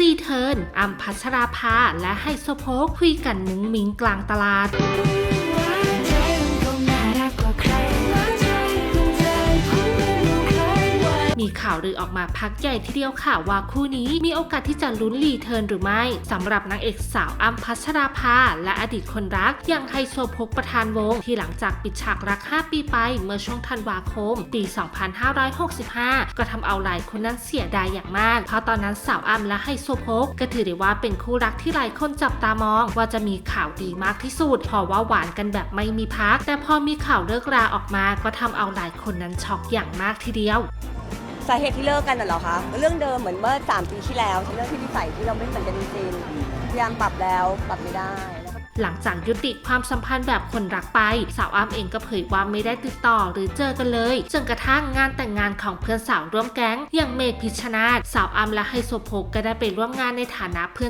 รีเทิร์นอัมพัชราภา และไฮโซโพกคุยกันมุ้งมิงกลางตลาด ข่าวลือออกมาพักใหญ่ทีเดียวค่ะว่าคู่นี้มีโอกาสที่จะลุ้นรีเทิร์นหรือไม่สำหรับนางเอกสาวอ้ำพัชราภาและอดีตคนรักอย่างไฮโซพกประธานวง ที่หลังจากปิดฉากรัก 5 ปีไปเมื่อช่วงธันวาคม ปี 2565 ก็ทำเอาหลายคนนั้นเสียดายอย่างมาก เพราะตอนนั้นสาวอ้ำและไฮโซพกก็ถือได้ว่าเป็นคู่รักที่หลายคนจับตามองว่าจะมีข่าวดีมากที่สุดเพราะว่าหวานกันแบบไม่มีพัก แต่พอมีข่าวเลิกราออกมาก็ทำเอาหลายคนนั้นช็อกอย่างมากทีเดียว สาเหตุที่เลิกกันน่ะเหรอคะเรื่องเดิมเหมือนเมื่อ 3 ปีที่แล้วเรื่องที่นิสัยที่เราไม่เหมือนกันจริงๆพยายามปรับแล้วปรับไม่ได้แล้วก็หลังจากยุติความสัมพันธ์แบบคนรักไป สาวอ้ำเองก็เผยว่าไม่ได้ติดต่อหรือเจอกันเลยจนกระทั่งงานแต่งงานของเพื่อนสาวร่วมแก๊งอย่างเมย์พิชชนาธสาวอ้ำและไฮโซโพกก็ได้ไปร่วมงานในฐานะเพื่อน